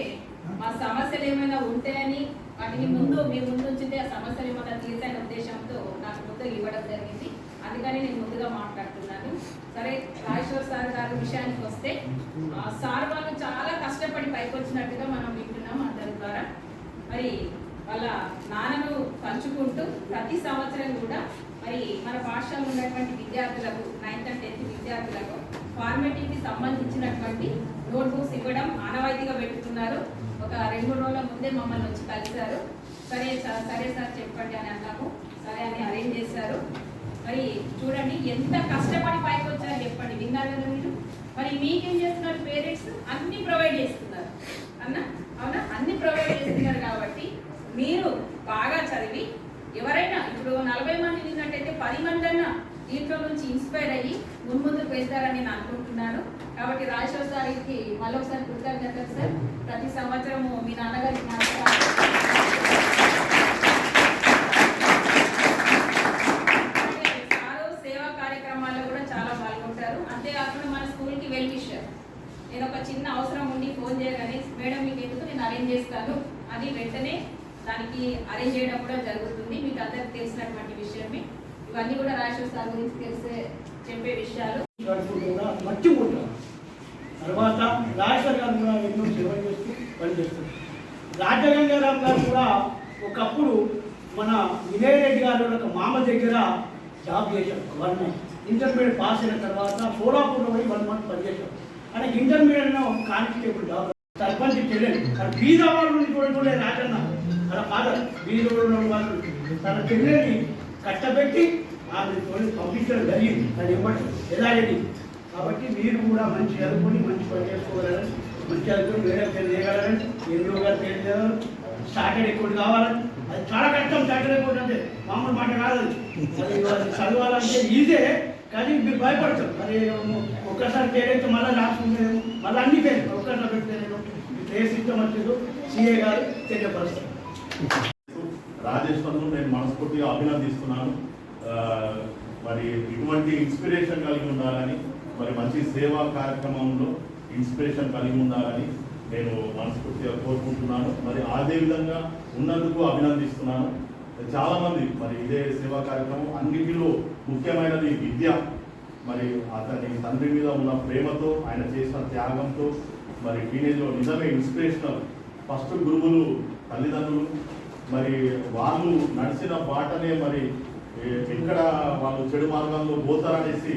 వచ్చినట్టయితే మా సమస్యలు ఏమైనా ఉంటాయని వాటిని ముందు మీ ముందు ఉంచితే ఆ సమస్యలు ఏమైనా తీర్చని ఉద్దేశంతో నాకు ముందు ఇవ్వడం జరిగింది. అందుకని నేను ముందుగా మాట్లాడుతున్నాను. సరే రాజేశ్వర్ సార్ గారి విషయానికి వస్తే ఆ సార్ వాళ్ళు చాలా కష్టపడి పైకి వచ్చినట్టుగా మనం వింటున్నాం అందరి ద్వారా. మరి వాళ్ళ నాన్నను పంచుకుంటూ ప్రతి సంవత్సరం కూడా మరి మన పాఠశాలలో ఉన్నటువంటి విద్యార్థులకు నైన్త్ అండ్ టెన్త్ విద్యార్థులకు ఫార్మేటివ్కి సంబంధించినటువంటి నోట్బుక్స్ ఇవ్వడం ఆనవాయితీగా పెట్టుకున్నారు. ఒక రెండు మూడు రోజుల ముందే మమ్మల్ని వచ్చి కలిశారు. సరే సార్ సరే సార్ చెప్పండి అని అన్నాము. సరే అని అరేంజ్ చేశారు. మరి చూడండి ఎంత కష్టపడి పైకి వచ్చారో చెప్పండి. విన్నారు కదా మీరు? మరి మీకేం చేస్తున్నారు పేరెంట్స్? అన్ని ప్రొవైడ్ చేస్తున్నారు. అన్న? అవునా? అన్ని ప్రొవైడ్ చేస్తున్నారు కాబట్టి మీరు బాగా చదివి ఎవరైనా ఇప్పుడు నలభై మంది విన్నట్టయితే పది మంది అన్నా దీంట్లో నుంచి ఇన్స్పైర్ అయ్యి ముందుకు వెళ్తారని నేను అనుకుంటున్నాను. కాబట్టి రాజేశ్వర సార్కి మళ్ళొకసారి కృతజ్ఞతలు సార్. ప్రతి సంవత్సరము మీ నాన్నగారికి అలాగే సారు సేవా కార్యక్రమాల్లో కూడా చాలా పాల్గొంటారు. అంతేకాకుండా మన స్కూల్కి వెల్విషర్ నేను ఒక చిన్న అవసరం ఉండి ఫోన్ చేయగానే మేడం మీకు ఎందుకు నేను అరేంజ్ చేస్తాను? అది వెంటనే దానికి అరేంజ్ చేయడం కూడా జరుగుతుంది. మీకు అందరికి తెలిసినటువంటి విషయమే. ఇవన్నీ కూడా రాజేశ్వర సార్ గురించి తెలిసే చెప్పే విషయాలు. కూడా మర్చిపోతారు తర్వాత రాజేశ్వర్ గారు కూడా ఎన్నో సేవ చేస్తూ పనిచేస్తారు రాజగంగారాం గారు కూడా ఒకప్పుడు మన వినయ్ రెడ్డి గారు ఒక మామ దగ్గర జాబ్ చేశారు గవర్నమెంట్ ఇంటర్మీడియట్ పాస్ అయిన తర్వాత సోలాపూర్లో పోయి వన్ మంత్ పనిచేశారు. అంటే ఇంటర్మీడియట్లో కానిస్టేబుల్ జాబ్. సర్పంచ్ తెలియదు కానీ బీద కూడా రాజన్న. అలా ఫాదర్ బీద వాళ్ళు తన చెల్లెని కట్టబెట్టి ఆమె పంపించడం జరిగింది. అది ఇవ్వటం ఎలాగని కాబట్టి మీరు కూడా మంచి చదువుకొని మంచి పని చేసుకోగలరని మంచి చదువుకొని వేరే పేరు చేయగలరని ఎన్నో గారు పేరు చేయగలరు ఎక్కువ కావాలని. అది చాలా కష్టం స్టార్టెడ్ ఎక్కువ అంటే మామూలు మాట కాదు అది. చదవాలంటే ఈజే కానీ మీరు భయపడతారు. మరి ఒక్కసారి పేరైతే మళ్ళీ రాసుకుంటే మళ్ళీ అన్ని పేరు ఒక్కసారి పెడితేనేమో మీకు ఏ సిస్టమ్ వచ్చేదో సిఏ గారు తెలియపరుస్తారు. రాజేశ్వర్ను నేను మనస్ఫూర్తిగా అభినందిస్తున్నాను. మరి ఇటువంటి ఇన్స్పిరేషన్ కలిగి ఉండాలని మరి మంచి సేవా కార్యక్రమంలో ఇన్స్పిరేషన్ కలిగి ఉండాలని నేను మనస్ఫూర్తిగా కోరుకుంటున్నాను. మరి అదే విధంగా ఉన్నందుకు అభినందిస్తున్నాను. చాలామంది మరి ఇదే సేవా కార్యక్రమం అన్నిటిలో ముఖ్యమైనది విద్య. మరి అతని తండ్రి మీద ఉన్న ప్రేమతో ఆయన చేసిన త్యాగంతో మరి టీనేజ్లో నిజమే ఇన్స్పిరేషనల్ ఫస్ట్ గురువులు తల్లిదండ్రులు మరి వాళ్ళు నడిచిన బాటనే మరి ఏ- ఎక్కడ వాళ్ళు చెడు మార్గంలో పోతారనేసి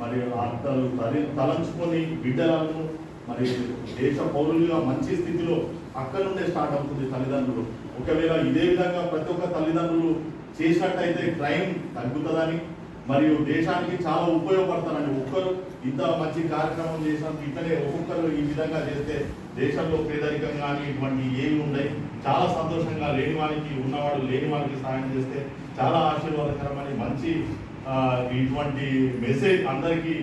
మరి అతను తలి తలంచుకొని బిడ్డలను మరి దేశ పౌరులుగా మంచి స్థితిలో అక్కడ నుండే స్టార్ట్ అవుతుంది తల్లిదండ్రులు. ఒకవేళ ఇదే విధంగా ప్రతి ఒక్క తల్లిదండ్రులు చేసినట్టయితే క్రైమ్ తగ్గుతుందని మరియు దేశానికి చాలా ఉపయోగపడతారని ఒక్కరు ఇంత మంచి కార్యక్రమం చేసినందుకు ఇతనే ఒక్కొక్కరు ఈ విధంగా చేస్తే దేశంలో పేదరికం కానీ ఇటువంటి ఏమి ఉన్నాయి చాలా సంతోషంగా లేని వారికి ఉన్నవాడు లేని వారికి సాయం చేస్తే చాలా ఆశీర్వాదకరమని మంచి ఇటువంటి మెసేజ్ అందరికీ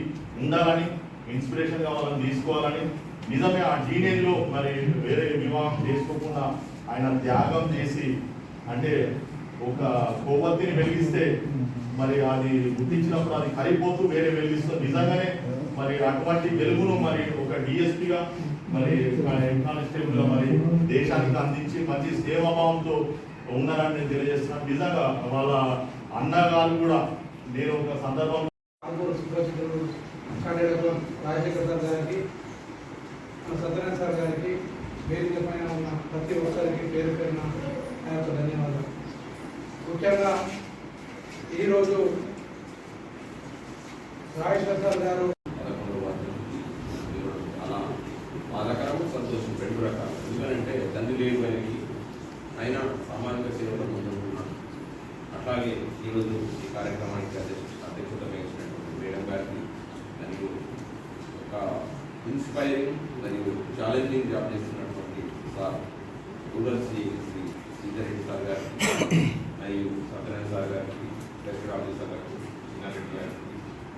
ఉండాలని ఇన్స్పిరేషన్ కావాలని తీసుకోవాలని నిజమే ఆ టీనేజ్లో మరి వేరే వివాహం చేసుకోకుండా ఆయన త్యాగం చేసి అంటే ఒక కొవ్వొత్తిని వెలిగిస్తే మరి అది గుర్తించినప్పుడు అది కరిగిపోతూ వేరే వెలిగిస్తుంది నిజంగానే మరి అటువంటి వెలుగును మరి ఒక డిఎస్పీగా మరి కానిస్టేబుల్ మరి దేశానికి అందించి మంచి సేవాభావంతో ఉన్నారని నేను తెలియజేస్తున్నాను. నిజంగా వాళ్ళ అన్నగారు కూడా నేను ఒక సందర్భం రాజశేఖర్ సార్ గారికి సత్యనారాయణ సార్ గారికి వేదిక పైన ఉన్న ప్రతి ఒక్కరికి పేరు పేరున నా యొక్క ధన్యవాదాలు. ముఖ్యంగా ఈరోజు రాజేశ్వర్ సార్ గారు పదకొండు వార్తలు ఈరోజు చాలా బాధాకరం సంతోషం రెండు రకాలు ఎందుకంటే తండ్రి లేని వారికి అయినా సామాజిక సేవలో ముందుంటున్నాను అట్లాగే ఈరోజు ఈ కార్యక్రమానికి అధ్యక్ష అధ్యక్షత వహించినటువంటి మేడం గారికి మరియు ఒక ఇన్స్పైరింగ్ మరియు ఛాలెంజింగ్ జాబ్ చేస్తున్నటువంటి sir rural Shri Shri Sitareddy sir గారికి మరియు సత్యనారాయణ సార్ గారికి డెస్టర్ సార్ గారికి చిన్నారెడ్డి గారికి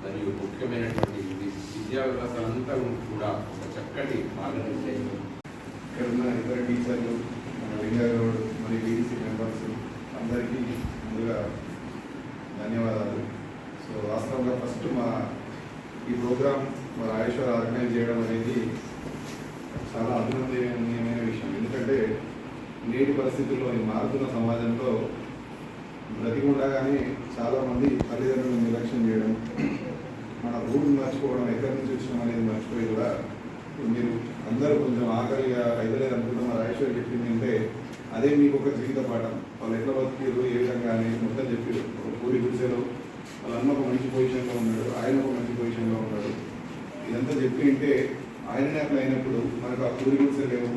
మరియు ముఖ్యమైనటువంటి వి- విద్యా వ్యవస్థ అంతా కూడా ఒక చక్కటి మార్గనిర్దేశం ఇక్కడ ఉన్న ఇతర టీచర్లు మన వినయ్ మరియు వీడీసీ మెంబర్స్ అందరికీ ముందుగా ధన్యవాదాలు. సో వాస్తవంగా ఫస్ట్ మా ఈ ప్రోగ్రామ్ మా రాజేశ్వర్ ఆర్గనైజ్ చేయడం అనేది చాలా అభినందనీయమైన విషయం. ఎందుకంటే నేటి పరిస్థితుల్లో ఈ మారుతున్న సమాజంలో బ్రతికుండగానే చాలామంది తల్లిదండ్రులను నిర్లక్ష్యం చేయడం మన ఊరిని మర్చిపోవడం ఎక్కడి నుంచి వచ్చినాం అనేది మర్చిపోయి కూడా మీరు అందరూ కొంచెం ఆకలిగా రైతులేదు అనుకుంటున్న మా చెప్పింది అంటే అదే మీకు ఒక జీవిత పాఠం. వాళ్ళు ఎట్లా బతికారు ఏ విధంగా అనేది మొత్తం చెప్పారు ఒక పూరి గుడిసెలో వాళ్ళ అన్న ఒక మంచి పొజిషన్లో ఉన్నాడు ఆయన ఒక మంచి పొజిషన్లో ఉన్నాడు. ఇదంతా చెప్పి ఉంటే ఆయన అట్లా అయినప్పుడు మనకు ఆ పూరి లేవు.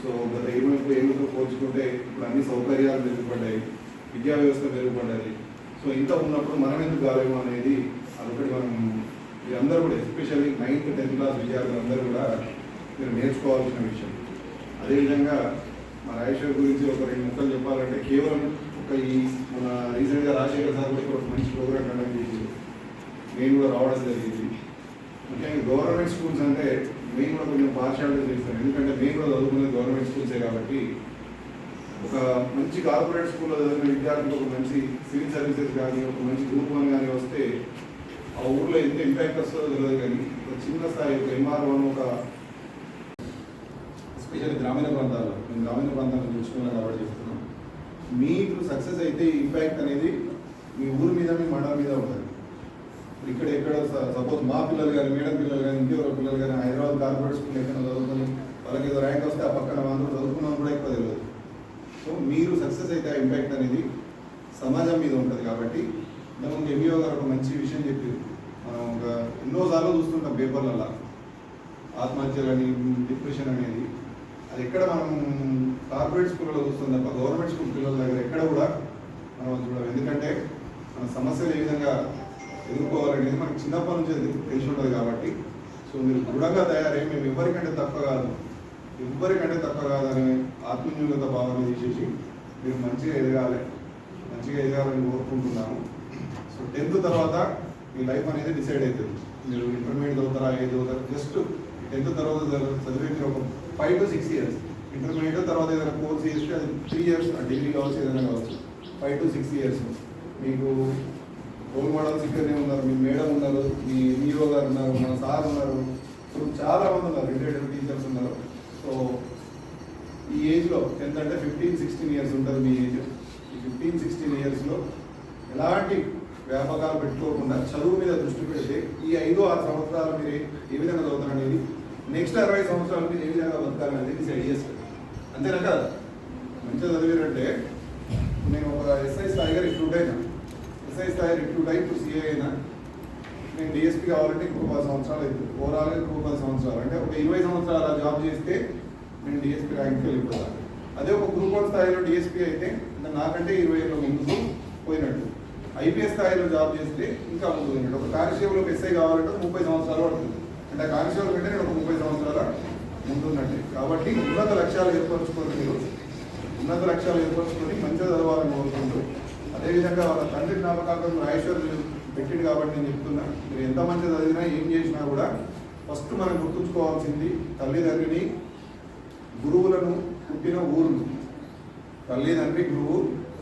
సో గత ఇరవై ముప్పై ఏళ్ళతో పోల్చుకుంటే ఇప్పుడు అన్ని సౌకర్యాలు మెరుగుపడ్డాయి విద్యా వ్యవస్థ మెరుగుపడ్డాయి. సో ఇంత ఉన్నప్పుడు మనం ఎందుకు కాలేము అనేది అదొకటి మనం మీరందరూ కూడా ఎస్పెషల్లీ నైన్త్ టెన్త్ క్లాస్ విద్యార్థులందరూ కూడా మీరు నేర్చుకోవాల్సిన విషయం. అదేవిధంగా మా రాజేశ్వర్ గురించి ఒక రెండు ముక్కలు చెప్పాలంటే కేవలం ఒక ఈ మన రీసెంట్గా రాజశేఖర్ సార్ కూడా ఒక మంచి ప్రోగ్రామ్ కండక్ట్ చేసి నేను కూడా రావడం జరిగింది. ముఖ్యంగా గవర్నమెంట్ స్కూల్స్ అంటే మేము కూడా కొంచెం పార్షాలిటీ చేస్తాను. ఎందుకంటే మేము కూడా చదువుకునేది గవర్నమెంట్ స్కూల్సే కాబట్టి ఒక మంచి కార్పొరేట్ స్కూల్లో చదివిన విద్యార్థులకు ఒక మంచి సివిల్ సర్వీసెస్ కానీ ఒక మంచి గ్రూప్ వన్ కానీ వస్తే ఆ ఊర్లో ఎంత ఇంపాక్ట్ వస్తుందో తెలియదు కానీ ఒక చిన్న స్థాయి ఒక ఎంఆర్ఓను ఒక ఎస్పెషల్లీ గ్రామీణ ప్రాంతాల్లో. మేము గ్రామీణ ప్రాంతాలను చూసుకున్నాం కాబట్టి చెప్తున్నాం మీకు సక్సెస్ అయితే ఇంపాక్ట్ అనేది మీ ఊరి మీద మీ మండలం మీద ఉంటుంది. ఇక్కడ ఎక్కడ సపోజ్ మా పిల్లలు కానీ మేడం పిల్లలు కానీ ఇంకెవరో పిల్లలు కానీ హైదరాబాద్ కార్పొరేట్ స్కూల్ ఎక్కడ చదువుకొని వాళ్ళకి ఏదో ర్యాంక్ వస్తే ఆ పక్కన వాళ్ళు చదువుకున్నాం కూడా ఎక్కువ తెలియదు. సో మీరు సక్సెస్ అయితే ఆ ఇంపాక్ట్ అనేది సమాజం మీద ఉంటుంది కాబట్టి మనం ఎంఈఓ గారు ఒక మంచి విషయం చెప్పారు. మనం ఒక ఎన్నోసార్లు చూస్తుంటాం పేపర్లలో. ఆత్మహత్యలని డిప్రెషన్ అనేది. అది ఎక్కడ మనం కార్పొరేట్ స్కూల్లో చూస్తుంది తప్ప గవర్నమెంట్ స్కూల్ పిల్లల దగ్గర ఎక్కడ కూడా మనం అది ఎందుకంటే మన సమస్యలు ఏ విధంగా ఎదుర్కోవాలనేది మనకు చిన్నప్పటి నుంచి అది తెలిసి ఉంటుంది కాబట్టి. సో మీరు దృఢంగా తయారై మేము ఎవరికంటే తక్కువ కాదు ఎవరికంటే తక్కువ కాదని ఆత్మన్యూనత భావన తీసేసి మీరు మంచిగా ఎదగాలి మంచిగా ఎదగాలని కోరుకుంటున్నాము. సో టెన్త్ తర్వాత మీ లైఫ్ అనేది డిసైడ్ అవుతుంది మీరు ఇంటర్మీడియట్ చదువుతారా ఏది చదువుతారా జస్ట్ టెన్త్ తర్వాత చదివి- చదివే ఒక five to six years. Intermediate తర్వాత ఏదైనా కోర్స్ చేస్తే అది త్రీ ఇయర్స్ డిగ్రీ కావచ్చు ఏదైనా కావచ్చు. ఫైవ్ టు సిక్స్ ఇయర్స్ మీకు రోల్ మోడల్స్ ఇక్కడనే ఉన్నారు మీ మేడం ఉన్నారు మీ హీరో గారు ఉన్నారు మన సార్ ఉన్నారు. సో చాలా మంది ఉన్నారు రిటైర్డ్ టీచర్స్ ఉన్నారు. సో ఈ ఏజ్లో టెన్త్ అంటే ఫిఫ్టీన్ సిక్స్టీన్ ఇయర్స్ ఉంటుంది మీ ఏజ్ ఈ ఫిఫ్టీన్ సిక్స్టీన్ ఇయర్స్లో ఎలాంటి వ్యాపకాలు పెట్టుకోకుండా చదువు మీద దృష్టి పెడితే ఈ ఐదు ఆరు సంవత్సరాలు మీరు ఏ విధంగా చదువుతారు అనేది నెక్స్ట్ అరవై సంవత్సరాలు మీరు ఏ విధంగా బతకాలనేది డిసైడ్ చేస్తారు అంతేనా కాదు? మంచిగా చదివారంటే నేను ఒక ఎస్ఐ స్థాయిగా రిక్రూట్ అయినా ఎస్ఐ స్థాయి రిక్రూట్ అయి ఇప్పుడు సిఏ అయినా నేను డిఎస్పీ కావాలంటే ఇంకో పది సంవత్సరాలు అవుతుంది ఓవరాల్గా ఇంకో పది సంవత్సరాలు. అంటే ఒక ఇరవై సంవత్సరాలు అలా జాబ్ చేస్తే నేను డిఎస్పీ ర్యాంక్కి వెళ్ళిపోతాను. అదే ఒక గ్రూప్ వన్ స్థాయిలో డిఎస్పీ అయితే నాకంటే ఇరవై ఏళ్ళ ముందు పోయినట్టు. ఐపీఎస్ స్థాయిలో జాబ్ చేస్తే ఇంకా ముందు పోయినట్టు. ఒక కానిస్టేబుల్ ఎస్ఐ కావాలంటే ముప్పై సంవత్సరాలు పడుతుంది. అంటే ఆ కానిస్టేబుల్ కంటే నేను ఒక ముప్పై సంవత్సరాల ముందున్నట్టు కాబట్టి ఉన్నత లక్ష్యాలు ఏర్పరచుకొని మీరు ఉన్నత లక్ష్యాలు ఏర్పరచుకొని మంచిగా చదవాలని కోరుకుంటూ అదేవిధంగా వాళ్ళ తండ్రి జ్ఞాపకార్థం రాజేశ్వర్ పెట్టింది కాబట్టి నేను చెప్తున్నా మీరు ఎంత మంచి చదివినా ఏం చేసినా కూడా ఫస్ట్ మనం గుర్తుంచుకోవాల్సింది తల్లిదండ్రిని గురువులను పుట్టిన ఊరును తల్లిదండ్రి గురువు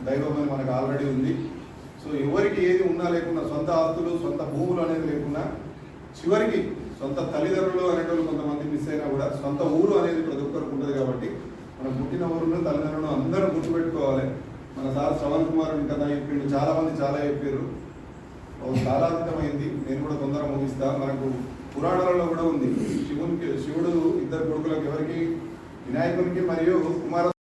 దైవం అని మనకు ఆల్రెడీ ఉంది. సో ఎవరికి ఏది ఉన్నా లేకుండా సొంత ఆస్తులు సొంత భూములు అనేది లేకుండా చివరికి సొంత తల్లిదండ్రులు అనేటోళ్ళు కొంతమంది మిస్ అయినా కూడా సొంత ఊరు అనేది ప్రతి ఒక్కరికి ఉంటుంది కాబట్టి మనం పుట్టిన ఊరును తల్లిదండ్రులను అందరూ గుర్తుపెట్టుకోవాలి. మన సార్ శ్రవణ్ కుమార్ కదా చెప్పిండు చాలా మంది చాలా చెప్పారు. చాలా కాలాతీతమైంది. నేను కూడా తొందర ముగిస్తా. మనకు పురాణాలలో కూడా ఉంది. శివునికి శివుడు ఇద్దరు కొడుకులకు ఎవరికి? వినాయకునికి మరియు కుమార